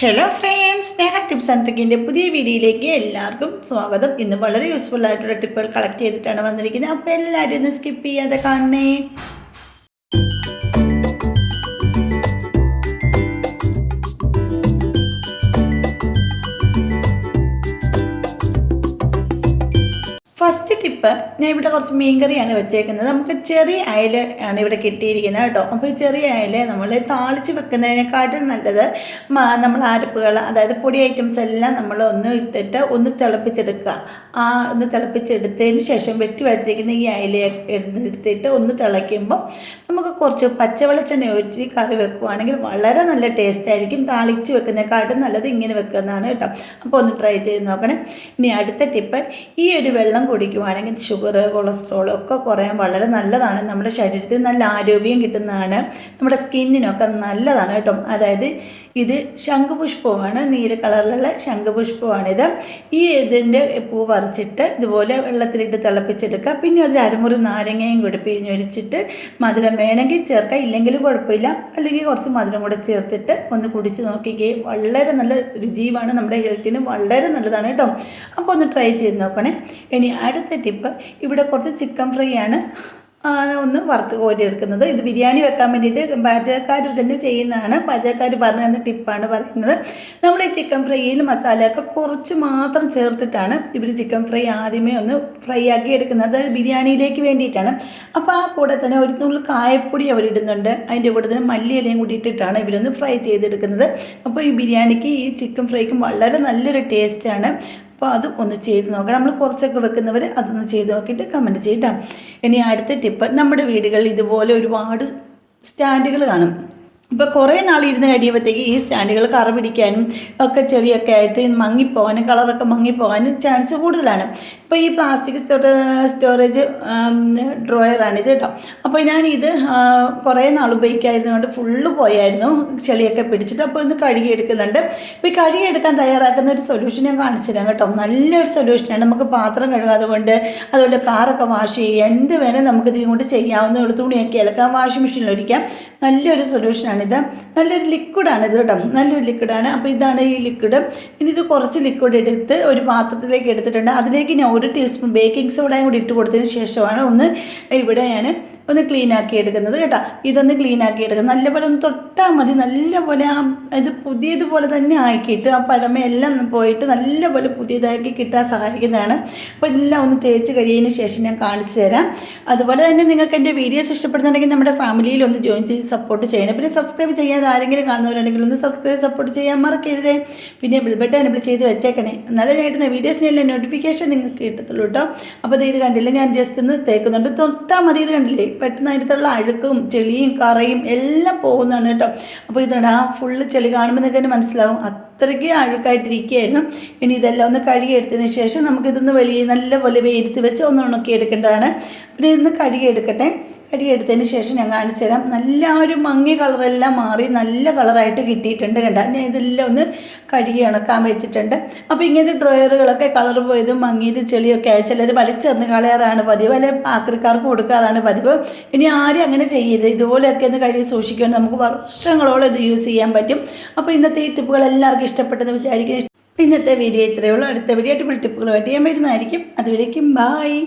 Hello friends Sneha tips and പുതിയ വീഡിയോയിലേക്ക് എല്ലാവർക്കും സ്വാഗതം. ഇന്ന് വളരെ യൂസ്ഫുൾ ആയിട്ടുള്ള ടിപ്പുകൾ കളക്ട് ചെയ്തിട്ടാണ് വന്നിരിക്കുന്നത്. അപ്പോൾ എല്ലാവരും ഒന്ന് സ്കിപ്പ് ചെയ്യാതെ കാണണേ. ടിപ്പ് ഞാൻ ഇവിടെ കുറച്ച് മീൻകറിയാണ് വെച്ചേക്കുന്നത്. നമുക്ക് ചെറിയ അയല ആണ് ഇവിടെ കിട്ടിയിരിക്കുന്നത് കേട്ടോ. അപ്പോൾ ഈ ചെറിയ അയല നമ്മൾ താളിച്ച് വെക്കുന്നതിനെക്കാട്ടും നല്ലത് നമ്മൾ ആരപ്പുകൾ അതായത് പൊടി ഐറ്റംസ് എല്ലാം നമ്മൾ ഒന്ന് ഇട്ടിട്ട് ഒന്ന് തിളപ്പിച്ചെടുക്കുക. ആ ഒന്ന് തിളപ്പിച്ചെടുത്തതിന് ശേഷം വെട്ടി വച്ചിരിക്കുന്ന ഈ അയല എടുത്തിട്ട് ഒന്ന് തിളയ്ക്കുമ്പോൾ നമുക്ക് കുറച്ച് പച്ചവെളിച്ചെണ്ണ ഒഴിച്ച് കറി വെക്കുവാണെങ്കിൽ വളരെ നല്ല ടേസ്റ്റ് ആയിരിക്കും. താളിച്ച് വെക്കുന്നതിനെക്കാട്ടും നല്ലത് ഇങ്ങനെ വെക്കുന്നതാണ് കേട്ടോ. അപ്പോൾ ഒന്ന് ട്രൈ ചെയ്ത് നോക്കണേ. ഇനി അടുത്ത ടിപ്പ് ഈ ഒരു വെള്ളം കുടിക്കുവാണെങ്കിൽ ഷുഗർ കൊളസ്ട്രോൾ ഒക്കെ കുറയാൻ വളരെ നല്ലതാണ്. നമ്മുടെ ശരീരത്തിൽ നല്ല ആരോഗ്യം കിട്ടുന്നതാണ്. നമ്മുടെ സ്കിന്നിനൊക്കെ നല്ലതാണ് കേട്ടോ. അതായത് ഇത് ശംഖുപുഷ്പമാണ്. നീല കളറിലുള്ള ശംഖുപുഷ്പമാണിത്. ഈ ഇതിന്റെ പൂ പറിച്ചിട്ട് ഇതുപോലെ വെള്ളത്തിലിട്ട് തിളപ്പിച്ചെടുക്കുക. പിന്നെ അതിൽ അരമുറി നാരങ്ങയും കൂടി പിഴിഞ്ഞൊഴിച്ചിട്ട് മധുരം വേണമെങ്കിൽ ചേർക്കാം. ഇല്ലെങ്കിലും കുഴപ്പമില്ല. അല്ലെങ്കിൽ കുറച്ച് മധുരം കൂടെ ചേർത്തിട്ട് ഒന്ന് കുടിച്ച് നോക്കിക്കുകയും വളരെ നല്ല രുചിയുമാണ്. നമ്മുടെ ഹെൽത്തിന് വളരെ നല്ലതാണ് കേട്ടോ. അപ്പോൾ ഒന്ന് ട്രൈ ചെയ്ത് നോക്കണേ. ഇനി അടുത്ത ടിപ്പ് ഇവിടെ കുറച്ച് ചിക്കൻ ഫ്രൈ ആണ്. ഒന്ന് വറുത്ത് കോരി എടുക്കുന്നത് ഇത് ബിരിയാണി വെക്കാൻ വേണ്ടിയിട്ട് പാചകക്കാർ തന്നെ ചെയ്യുന്നതാണ്. പാചകക്കാർ പറഞ്ഞു തന്ന ടിപ്പാണ് പറയുന്നത്. നമ്മൾ ഈ ചിക്കൻ ഫ്രൈയിൽ മസാലയൊക്കെ കുറച്ച് മാത്രം ചേർത്തിട്ടാണ് ഇവർ ചിക്കൻ ഫ്രൈ ആദ്യമേ ഒന്ന് ഫ്രൈ ആക്കി എടുക്കുന്നത്. ബിരിയാണിയിലേക്ക് വേണ്ടിയിട്ടാണ്. അപ്പോൾ ആ കൂടെ തന്നെ ഒരു നുള്ളിൽ കായപ്പൊടി അവർ ഇടുന്നുണ്ട് അതിന്റെ കൂടെ തന്നെ മല്ലിയിലയും കൂടി ഇട്ടിട്ടാണ് ഇവരൊന്ന് ഫ്രൈ ചെയ്തെടുക്കുന്നത്. അപ്പോൾ ഈ ബിരിയാണിക്ക് ഈ ചിക്കൻ ഫ്രൈക്കും വളരെ നല്ലൊരു ടേസ്റ്റാണ് അപ്പോൾ അതും ഒന്ന് ചെയ്ത് നോക്കണം. നമ്മൾ കുറച്ചൊക്കെ വെക്കുന്നവർ അതൊന്ന് ചെയ്ത് നോക്കിയിട്ട് കമന്റ് ചെയ്യട്ടോ ഇനി അടുത്ത ടിപ്പ് നമ്മുടെ വീടുകളിൽ ഇതുപോലെ ഒരുപാട് സ്റ്റാൻഡുകൾ കാണും. ഇപ്പോൾ കുറേ നാൾ ഇരുന്ന് കഴിയുമ്പോഴത്തേക്ക് ഈ സ്റ്റാൻഡുകൾ കറ പിടിക്കാനും ഒക്കെ ചെളിയൊക്കെ ആയിട്ട് മങ്ങിപ്പോകാനും കളറൊക്കെ മങ്ങിപ്പോകാനും ചാൻസ് കൂടുതലാണ്. ഇപ്പോൾ ഈ പ്ലാസ്റ്റിക് സ്റ്റോറേജ് ഡ്രോയറാണ് ഇത് കേട്ടോ. അപ്പോൾ ഞാൻ ഇത് കുറേ നാൾ ഉപയോഗിക്കാതിരുന്നതുകൊണ്ട് ഫുള്ള് പോയായിരുന്നു. ചെളിയൊക്കെ പിടിച്ചിട്ട് അപ്പോൾ ഇന്ന് കഴുകി എടുക്കുന്നുണ്ട് ഇപ്പോൾ ഈ കഴുകിയെടുക്കാൻ തയ്യാറാക്കുന്ന ഒരു സൊല്യൂഷൻ ഞാൻ കാണിച്ചു തരാം കേട്ടോ. നല്ലൊരു സൊല്യൂഷനാണ് നമുക്ക് പാത്രം കഴുകാതെ കൊണ്ട് അതുപോലെ കാറൊക്കെ വാഷ് ചെയ്യുക എന്ത് വേണേൽ നമുക്ക് ഇത് കൊണ്ട് ചെയ്യാവുന്ന തുണിയൊക്കെ അലക്കാം വാഷിംഗ് മെഷീനിൽ ഒഴിക്കാം നല്ലൊരു സൊല്യൂഷനാണിത് നല്ലൊരു ലിക്വിഡാണ് ഇത് കേട്ടോ. നല്ലൊരു ലിക്വിഡാണ് അപ്പോൾ ഇതാണ് ഈ ലിക്വിഡ് ഇനി ഇത് കുറച്ച് ലിക്വിഡ് എടുത്ത് ഒരു പാത്രത്തിലേക്ക് എടുത്തിട്ടുണ്ട്. അതിലേക്ക് ഞാൻ ഒരു ടീസ്പൂൺ ബേക്കിംഗ് സോഡയും കൂടി ഇട്ട് കൊടുത്തതിന് ശേഷമാണ് ഒന്ന് ഇവിടെ ഞാൻ ഒന്ന് ക്ലീൻ ആക്കി എടുക്കുന്നത് കേട്ടോ. ഇതൊന്ന് ക്ലീൻ ആക്കി എടുക്കുന്നത്. നല്ലപോലെ ഒന്ന് തൊട്ടാൽ മതി. നല്ലപോലെ ആ ഇത് പുതിയതുപോലെ തന്നെ ആക്കിയിട്ട് ആ പഴമയെല്ലാം പോയിട്ട് നല്ലപോലെ പുതിയതാക്കി കിട്ടാൻ സഹായിക്കുന്നതാണ്. അപ്പോൾ എല്ലാം ഒന്ന് തേച്ച് കഴിയതിന് ശേഷം ഞാൻ കാണിച്ചു തരാം. അതുപോലെ തന്നെ നിങ്ങൾക്ക് എന്റെ വീഡിയോസ് ഇഷ്ടപ്പെടുന്നുണ്ടെങ്കിൽ നമ്മുടെ ഫാമിലിയിൽ ഒന്ന് ജോയിൻ ചെയ്ത് സപ്പോർട്ട് ചെയ്യണം. പിന്നെ സബ്സ്ക്രൈബ് ചെയ്യാതെ ആരെങ്കിലും കാണുന്നവരുണ്ടെങ്കിൽ ഒന്ന് സബ്സ്ക്രൈബ് സപ്പോർട്ട് ചെയ്യാൻ മറക്കരുതേ. പിന്നെ ബിൽബട്ടൻ എനബിൾ ചെയ്ത് വെച്ചേക്കണേ. നല്ല ചേട്ടൻ വീഡിയോസ് വീഡിയോസിനെല്ലാം നോട്ടിഫിക്കേഷൻ നിങ്ങൾക്ക് കിട്ടത്തുള്ളൂ കേട്ടോ. അപ്പോൾ ഇത് കണ്ടില്ല? ഞാൻ ജസ്റ്റ് ഒന്ന് തേക്കുന്നുണ്ട്. തൊട്ടാൽ മതി ഇത് കണ്ടില്ലേ? പെട്ടെന്ന് അതിനകത്തുള്ള അഴുക്കും ചെളിയും കറയും എല്ലാം പോകുന്നതാണ് കേട്ടോ. അപ്പോൾ ഇതാണ് ആ ഫുള്ള് ചെളി കാണുമ്പോൾ തന്നെ മനസ്സിലാവും. അത്രയ്ക്ക് അഴുക്കായിട്ടിരിക്കുകയായിരുന്നു. ഇനി ഇതെല്ലാം ഒന്ന് കഴുകിയെടുത്തതിന് ശേഷം നമുക്കിതൊന്ന് വെളിയിൽ നല്ലപോലെ വെയിലത്ത് വെച്ച് ഒന്ന് ഉണക്കി എടുക്കേണ്ടതാണ് പിന്നെ ഇതൊന്ന് കഴുകിയെടുക്കട്ടെ. കഴുകിയെടുത്തതിന് ശേഷം ഞാൻ കാണിച്ചു തരാം. നല്ല ഒരു മങ്ങിയ കളറെല്ലാം മാറി നല്ല കളറായിട്ട് കിട്ടിയിട്ടുണ്ട് കണ്ട? ഞാൻ ഇതെല്ലാം ഒന്ന് കഴുകി ഉണക്കാൻ വെച്ചിട്ടുണ്ട്. അപ്പോൾ ഇങ്ങനത്തെ ഡ്രോയറുകളൊക്കെ കളർ പോയതും മങ്ങിയത് ചെളിയൊക്കെ ആയി ചിലർ വലിച്ചെറിഞ്ഞ് കളയാറാണ് പതിവ്. അല്ലെ ആക്രിക്കാർക്ക് കൊടുക്കാറാണ് പതിവ്. ഇനി ആരും അങ്ങനെ ചെയ്യരുത്. ഇതുപോലെയൊക്കെ ഒന്ന് കഴുകി സൂക്ഷിക്കണം. നമുക്ക് വർഷങ്ങളോളം ഇത് യൂസ് ചെയ്യാൻ പറ്റും. അപ്പോൾ ഇന്നത്തെ ഈ ടിപ്പുകൾ എല്ലാവർക്കും ഇഷ്ടപ്പെട്ടെന്ന് വിചാരിക്കുന്നു. ഇന്നത്തെ വീഡിയോ ഇത്രയേ ഉള്ളൂ. അടുത്ത വീഡിയോ ടിപ്പിൾ ടിപ്പുകളുമായിട്ട് ഞാൻ വരുന്നതായിരിക്കും. അതുവരേക്കും ബായ്